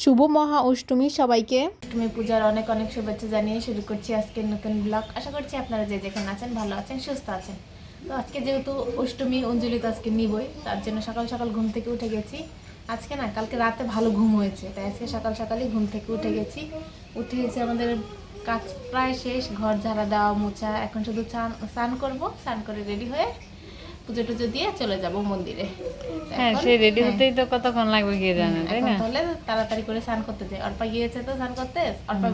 শুভ মহা অষ্টমী সবাইকে। অষ্টমী পূজার অনেক অনেক শুভেচ্ছা জানিয়ে শুরু করছি আজকের নতুন ব্লগ। আশা করছি আপনারা যে যেখানে আছেন ভালো আছেন, সুস্থ আছেন। তো আজকে যেহেতু অষ্টমী অঞ্জলি তো আজকে নিবই, তার জন্য সকাল সকাল ঘুম থেকে উঠে গেছি। আজকে না, কালকে রাতে ভালো ঘুম হয়েছে, তাই আজকে সকাল সকালই ঘুম থেকে উঠে গেছি। উঠে গেছে আমাদের কাজ প্রায় শেষ, ঘর ঝাড়া দেওয়া মোছা, এখন শুধু চান, স্নান করব, স্নান করে রেডি হয়ে পুজো টুজো দিয়ে চলে যাব মন্দিরে। হ্যাঁ রেডি হ্যাঁ। হতেই তো কতক্ষণ লাগবে জানে তাই না? তাহলে তাড়াতাড়ি করে স্নান করতে যাই। গিয়েছে তো স্নান করতে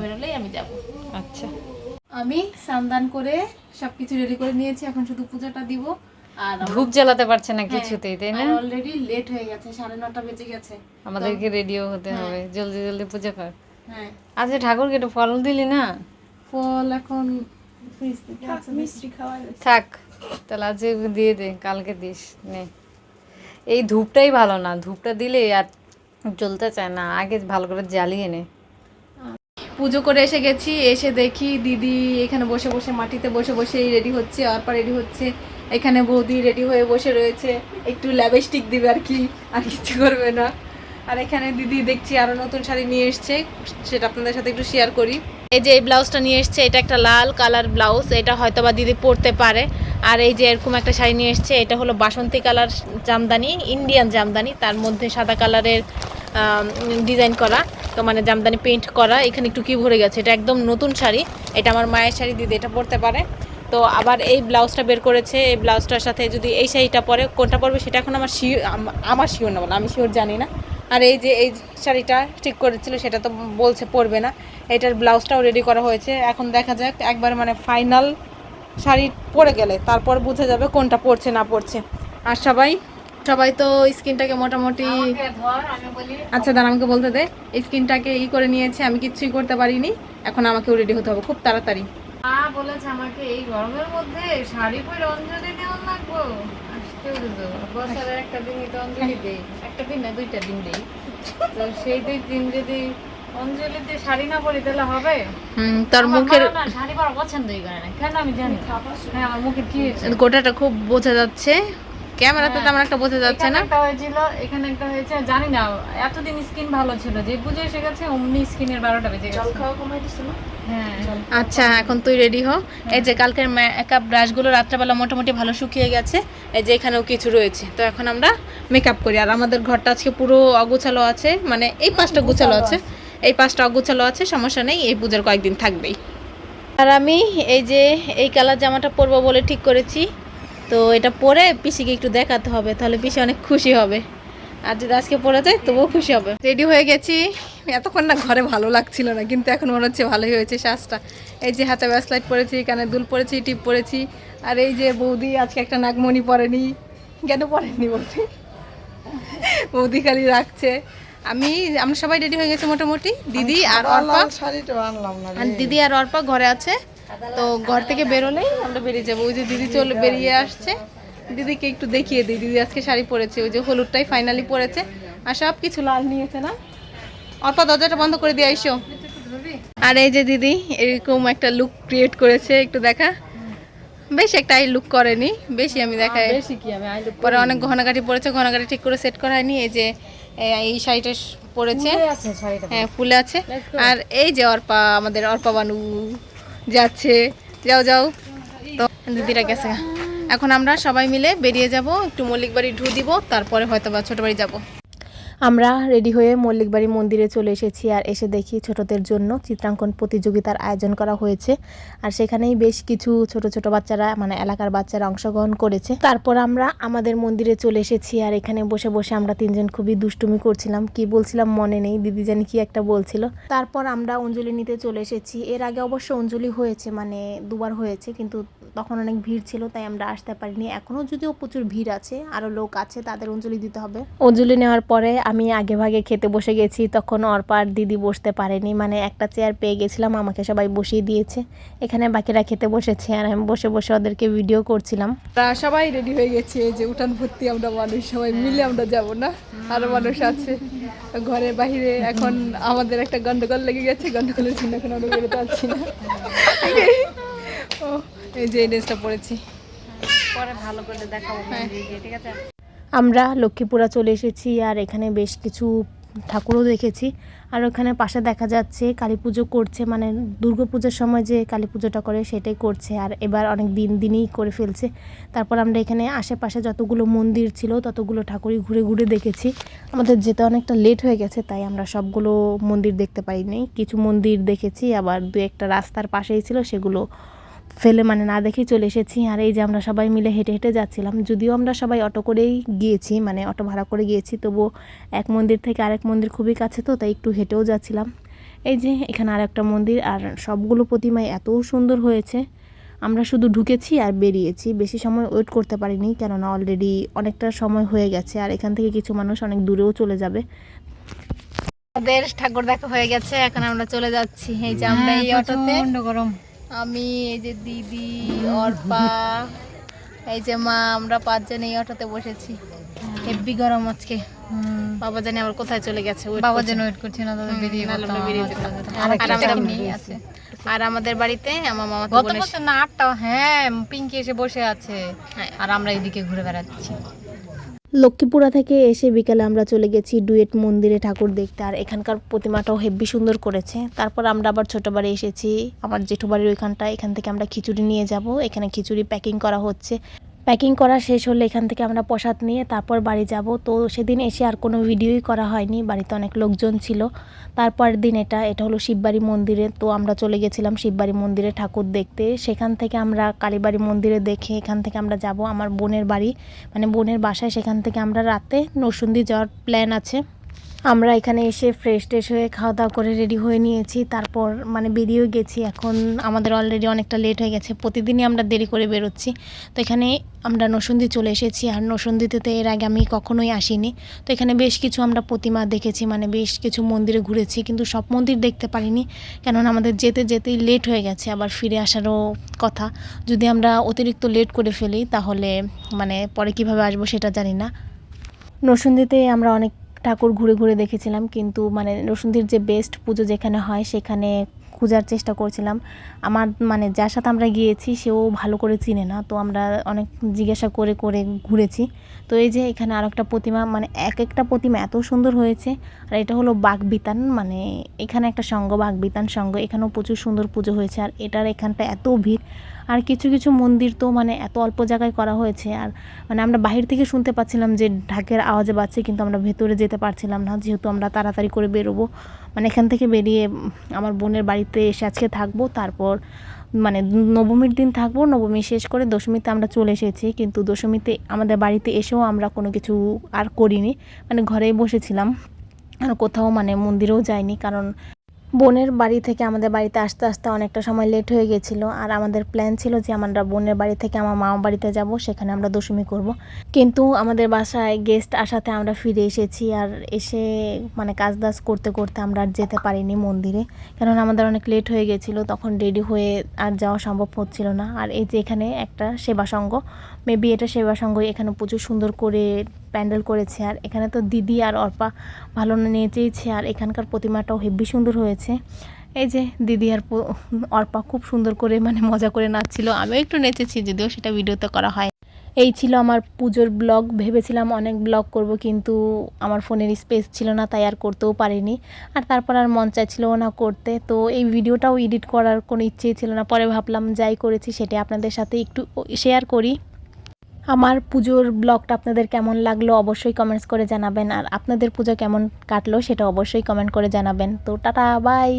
বেরোলেই আমি যাব। আচ্ছা। আমি স্নান করে সবকিছু রেডি করে নিয়েছি এখন শুধু পূজাটা দিব। আর ধূপ জ্বালাতে পারছে না কিছুতেই তাই না? অলরেডি লেট হয়ে গেছে সাড়ে নটা বেজে গেছে। আমাদেরকে রেডিও হতে হবে। জলদি জলদি পুজো কর। হ্যাঁ। আজ ঠাকুরকে একটু ফল দিলি না? ফল এখন থেকে তাহলে আজ দিয়ে দে কালকে দিস নে। এই ধূপটাই ভালো না ধূপটা দিলে আর জ্বলতে চায় না আগে ভালো করে জ্বালিয়ে নে। পুজো করে এসে গেছি এসে দেখি দিদি এখানে বসে বসে মাটিতে বসে বসেই রেডি হচ্ছে অর্পা রেডি হচ্ছে। এখানে বৌদি রেডি হয়ে বসে রয়েছে একটু ল্যাবেস্টিক দিবে আর কি আর কিছু করবে না। আর এখানে দিদি দেখছি আরও নতুন শাড়ি নিয়ে এসছে, সেটা আপনাদের সাথে একটু শেয়ার করি। এই যে এই ব্লাউজটা নিয়ে এসছে, এটা একটা লাল কালার ব্লাউজ এটা হয়তো বা দিদি পরতে পারে। আর এই যে এরকম একটা শাড়ি নিয়ে এসছে, এটা হলো বাসন্তী কালার জামদানি ইন্ডিয়ান জামদানি, তার মধ্যে সাদা কালারের ডিজাইন করা, তো মানে জামদানি পেইন্ট করা, এখানে একটু কি ভরে গেছে, এটা একদম নতুন শাড়ি, এটা আমার মায়ের শাড়ি, দিদি এটা পরতে পারে। তো আবার এই ব্লাউজটা বের করেছে, এই ব্লাউজটার সাথে যদি এই শাড়িটা পরে, কোনটা পরবে সেটা এখন আমার শিওর আমার শিওর না বলে, আমি শিওর জানি না। আর এই যে এই শাড়িটা ঠিক করেছিল সেটা তো বলছে পরবে না। এটার ব্লাউজটাও রেডি করা হয়েছে। এখন দেখা যাক একবার মানে ফাইনাল শাড়ি পরে গেলে তারপর বোঝা যাবে কোনটা পরছে না পরছে। আর সবাই? সবাই তো স্কিনটাকে মোটামুটি আচ্ছা দাঁড়া আমাকে বলতে দে। স্কিনটাকে ই করে নিয়েছে আমি কিচ্ছুই করতে পারিনি। এখন আমাকেও রেডি হতে হবে খুব তাড়াতাড়ি। মা বলেছে আমাকে এই গরমের মধ্যে শাড়ি পরে অঞ্জলি লাগবো। একটা তো অঞ্জলি দেই। একটা দিন না দুইটা দিন দেই। তো সেই দুই দিন যদি অঞ্জলিতে শাড়ি না পরি তাহলে হবে? হুম তার মুখের না, শাড়ি পরা পছন্দই করে না। কেন আমি জানি হ্যাঁ আমার মুখে কি গোটাটা খুব বোঝা যাচ্ছে। ক্যামেরাতে তেমন একটা বোঝা যাচ্ছে না। একটা হয়েছিল এখানে একটা হয়েছে জানি না এতদিন স্কিন ভালো ছিল যে পুজো এসে গেছে অমনি স্কিনের বারোটা বেজে গেছে। হ্যাঁ। আচ্ছা এখন তুই রেডি হ। এই যে কালকের মেকআপ ব্রাশগুলো রাত্রেবেলা মোটামুটি ভালো শুকিয়ে গেছে এই যে এখানেও কিছু রয়েছে। তো এখন আমরা মেকআপ করি। আর আমাদের ঘরটা আজকে পুরো অগুছালো আছে মানে এই পাঁচটা গুছালো আছে। এই পাঁচটা অগুছালো আছে সমস্যা নেই এই পুজোর কয়েকদিন থাকবেই। আর আমি এই যে এই কালার জামাটা পরবো বলে ঠিক করেছি। তো এটা পরে পিসিকে একটু দেখাতে হবে তাহলে পিসি অনেক খুশি হবে। আর যদি আজকে পরে যায় তবুও খুশি হবে। রেডি হয়ে গেছি। এতক্ষণ না ঘরে ভালো লাগছিল না কিন্তু এখন মনে হচ্ছে ভালোই হয়েছে শ্বাসটা এই যে হাতে ব্যাসলাইট পরেছি কানে দুল পরেছি টিপ পরেছি আর এই যে বৌদি আজকে একটা নাগমণি পরেনি। কেন পরেনি বৌদি? বৌদি খালি রাখছে। আমি আমরা সবাই রেডি হয়ে গেছি মোটামুটি। দিদি আর অর্পা। দিদি আর অর্পা ঘরে আছে। তো ঘর থেকে বেরোলেই আমরা বেরিয়ে যাব। ওই যে দিদি চলে বেরিয়ে আসছে। দিদিকে একটু দেখিয়ে দিই। দিদি আজকে শাড়ি পরেছে ওই যে হলুদটাই ফাইনালি পরেছে। আর সব কিছু লাল নিয়েছে না? অর্পা দরজাটা বন্ধ করে দিয়ে আইসো। আর এই যে দিদি এরকম একটা লুক ক্রিয়েট করেছে একটু দেখা। বেশ একটা আই লুক করেনি বেশি আমি দেখাই। বেশি কি আমি আইলু পরে অনেক গহনাগাটি পরেছে গহনাগাটি ঠিক করে সেট করা হয়নি এই যে এই শাড়িটা পরেছে। হ্যাঁ ফুলে আছে। আর এই যে অর্পা আমাদের অর্পা বানু। যাচ্ছে। যাও যাও। তো দিদিরা গেছে। এখন আমরা সবাই মিলে বেরিয়ে যাব, একটু মল্লিক বাড়ি ঢু দিব, তারপরে হয়তো বা ছোট বাড়ি যাব। আমরা রেডি হয়ে মল্লিক বাড়ি মন্দিরে চলে এসেছি আর এসে দেখি ছোটদের জন্য চিত্রাঙ্কন প্রতিযোগিতার আয়োজন করা হয়েছে। আর সেখানেই বেশ কিছু ছোট ছোট বাচ্চারা মানে এলাকার বাচ্চারা অংশগ্রহণ করেছে। তারপর আমরা আমাদের মন্দিরে চলে এসেছি আর এখানে বসে বসে আমরা তিনজন খুবই দুষ্টুমি করছিলাম। কি বলছিলাম মনে নেই, দিদি জানি কি একটা বলছিল। তারপর আমরা অঞ্জলি নিতে চলে এসেছি। এর আগে অবশ্য অঞ্জলি হয়েছে মানে দুবার হয়েছে, কিন্তু তখন অনেক ভিড় ছিল তাই আমরা আসতে পারিনি। এখনও যদিও প্রচুর ভিড় আছে আরও লোক আছে তাদের অঞ্জলি দিতে হবে। অঞ্জলি নেওয়ার পরে আমি আগে ভাগে খেতে বসে গেছি তখন অর্পার দিদি বসতে পারেনি। মানে একটা চেয়ার পেয়ে গেছিলাম আমাকে সবাই বসিয়ে দিয়েছে। এখানে বাকিরা খেতে বসেছে আর আমি বসে বসে ওদেরকে ভিডিও করছিলাম। সবাই রেডি হয়ে গেছে যে উঠান ভর্তি আমরা মানুষ সবাই মিলে আমরা যাব না? আরও মানুষ আছে। ঘরের বাহিরে এখন আমাদের একটা গন্ডগোল লেগে গেছে গন্ডগোলের জন্য এখন আমরা বেরোতে পারছি না। এই যে এই ড্রেসটা পরেছি। পরে ভালো করে দেখাবো হ্যাঁ। ঠিক আছে? আমরা লক্ষ্মীপুরা চলে এসেছি আর এখানে বেশ কিছু ঠাকুরও দেখেছি। আর ওখানে পাশে দেখা যাচ্ছে কালী পুজো করছে মানে দুর্গা পুজোর সময় যে কালী পুজোটা করে সেটাই করছে আর এবার অনেক দিন দিনই করে ফেলছে। তারপর আমরা এখানে আশেপাশে যতগুলো মন্দির ছিল ততগুলো ঠাকুরই ঘুরে ঘুরে দেখেছি। আমাদের যেতে অনেকটা লেট হয়ে গেছে তাই আমরা সবগুলো মন্দির দেখতে পারিনি কিছু মন্দির দেখেছি আবার দু একটা রাস্তার পাশেই ছিল সেগুলো ফেলে মানে না দেখেই চলে এসেছি। আর এই যে আমরা সবাই মিলে হেঁটে হেঁটে যাচ্ছিলাম যদিও আমরা সবাই অটো করেই গিয়েছি মানে অটো ভাড়া করে গিয়েছি তবুও এক মন্দির থেকে আরেক মন্দির খুবই কাছে তো তাই একটু হেঁটেও যাচ্ছিলাম। এই যে এখানে আর একটা মন্দির আর সবগুলো প্রতিমাই এত সুন্দর হয়েছে। আমরা শুধু ঢুকেছি আর বেরিয়েছি বেশি সময় ওয়েট করতে পারিনি কেননা অলরেডি অনেকটা সময় হয়ে গেছে আর এখান থেকে কিছু মানুষ অনেক দূরেও চলে যাবে। আমাদের ঠাকুর দেখা হয়ে গেছে এখন আমরা চলে যাচ্ছি এই যে আমরা হ্যাঁ, এই অটোতে। গরম। আমি এই যে দিদি অর্পা এই যে মা আমরা পাঁচজন এই অটোতে বসেছি। হেব্বি গরম আজকে। বাবা জানি আবার কোথায় চলে গেছে বাবা। যেন ওয়েট করছে না দাদা বেরিয়ে বেরিয়ে আছে। আর আমাদের বাড়িতে আমার মামা তো গত বছর না আটটা হ্যাঁ পিঙ্কি এসে বসে আছে। হ্যাঁ। আর আমরা এদিকে ঘুরে বেড়াচ্ছি। লক্ষ্মীপুরা থেকে এসে বিকালে আমরা চলে গেছি ডুয়েট মন্দিরে ঠাকুর দেখতে। আর এখানকার প্রতিমাটাও হেব্বি সুন্দর করেছে। তারপর আমরা আবার ছোট বাড়ি এসেছি। আমার জেঠু বাড়ির ওইখানটা এখান থেকে আমরা খিচুড়ি নিয়ে যাব। এখানে খিচুড়ি প্যাকিং করা হচ্ছে। প্যাকিং করা শেষ হলে এখান থেকে আমরা প্রসাদ নিয়ে তারপর বাড়ি যাব। তো সেদিন এসে আর কোনো ভিডিওই করা হয়নি, বাড়িতে অনেক লোকজন ছিল। তারপর দিন এটা এটা হলো শিববাড়ি মন্দিরে। তো আমরা চলে গেছিলাম শিববাড়ি মন্দিরে ঠাকুর দেখতে। সেখান থেকে আমরা কালীবাড়ি মন্দিরে দেখে এখান থেকে আমরা যাব। আমার বোনের বাড়ি মানে বোনের বাসায় সেখান থেকে আমরা রাতে নরসুন্দি যাওয়ার প্ল্যান আছে। আমরা এখানে এসে ফ্রেশ ট্রেশ হয়ে খাওয়া দাওয়া করে রেডি হয়ে নিয়েছি। তারপর মানে বেরিয়েও গেছি। এখন আমাদের অলরেডি অনেকটা লেট হয়ে গেছে। প্রতিদিনই আমরা দেরি করে বেরোচ্ছি। তো এখানে আমরা নসুন্দি চলে এসেছি। আর নসুন্দিতে তো এর আগে আমি কখনোই আসিনি। তো এখানে বেশ কিছু আমরা প্রতিমা দেখেছি। মানে বেশ কিছু মন্দিরে ঘুরেছি। কিন্তু সব মন্দির দেখতে পারিনি। কেননা আমাদের যেতে যেতেই লেট হয়ে গেছে। আবার ফিরে আসারও কথা। যদি আমরা অতিরিক্ত লেট করে ফেলি, তাহলে মানে পরে কীভাবে আসব সেটা জানি না। নরসিংদীতে আমরা অনেক ঠাকুর ঘুরে ঘুরে দেখেছিলাম, কিন্তু মানে নরসিংদীর যে বেস্ট পুজো যেখানে হয় সেখানে খোঁজার চেষ্টা করছিলাম। আমার মানে যার সাথে আমরা গিয়েছি সেও ভালো করে চিনে না, তো আমরা অনেক জিজ্ঞাসা করে করে ঘুরেছি। তো এই যে এখানে আর একটা প্রতিমা মানে এক একটা প্রতিমা এত সুন্দর হয়েছে। আর এটা হলো বাগবিতান মানে এখানে একটা সঙ্গ, বাগবিতান সঙ্গ, এখানেও প্রচুর সুন্দর পুজো হয়েছে। আর এটার এখানটা এত ভিড় আর কিছু কিছু মন্দির তো মানে এত অল্প জায়গায় করা হয়েছে আর মানে আমরা বাহির থেকে শুনতে পাচ্ছিলাম যে ঢাকের আওয়াজে বাজছে, কিন্তু আমরা ভেতরে যেতে পারছিলাম না, যেহেতু আমরা তাড়াতাড়ি করে বেরোবো। মানে এখান থেকে বেরিয়ে আমার বোনের বাড়িতে এসে আজকে থাকব, তারপর মানে নবমীর দিন থাকব, নবমী শেষ করে দশমীতে আমরা চলে এসেছি, কিন্তু দশমীতে আমাদের বাড়িতে এসেও আমরা কোনো কিছু আর করিনি। মানে ঘরেই বসেছিলাম, আর কোথাও মানে মন্দিরেও যাইনি, কারণ বোনের বাড়ি থেকে আমাদের বাড়িতে আসতে আসতে অনেকটা সময় লেট হয়ে গেছিল। আর আমাদের প্ল্যান ছিল যে আমরা বোনের বাড়ি থেকে আমার মামা বাড়িতে যাব, সেখানে আমরা দশমী করব। কিন্তু আমাদের বাসায় গেস্ট আসাতে আমরা ফিরে এসেছি আর এসে মানে কাজ দাজ করতে করতে আমরা আর যেতে পারিনি মন্দিরে। কেননা আমাদের অনেক লেট হয়ে গেছিল, তখন রেডি হয়ে আর যাওয়া সম্ভব হচ্ছিল না। আর এই যে এখানে একটা সেবা সঙ্গ মেবি এটা সেবা সঙ্গ এখানে প্রচুর সুন্দর করে প্যান্ডেল করেছে আর এখানে তো দিদি আর অর্পা ভালো নেচেইছে আর এখানকার প্রতিমাটাও হেব্বি সুন্দর হয়েছে। এই যে দিদি আর অর্পা খুব সুন্দর করে মানে মজা করে নাচছিল। আমিও একটু নেচেছি, যদিও সেটা ভিডিওতে করা হয়। এই ছিল আমার পুজোর ব্লগ। ভেবেছিলাম অনেক ব্লগ করব, কিন্তু আমার ফোনের স্পেস ছিল না, তাই আর করতেও পারিনি। আর তারপর আর মন চাইছিলও না করতে। তো এই ভিডিওটাও এডিট করার কোনো ইচ্ছেই ছিল না। পরে ভাবলাম যাই করেছি সেটা আপনাদের সাথে একটু শেয়ার করি। আমার পুজোর ব্লগটা আপনাদের কেমন লাগল অবশ্যই কমেন্টস করে জানাবেন। আর আপনাদের পুজো কেমন কাটলো সেটা অবশ্যই কমেন্ট করে জানাবেন। তো টাটা বাই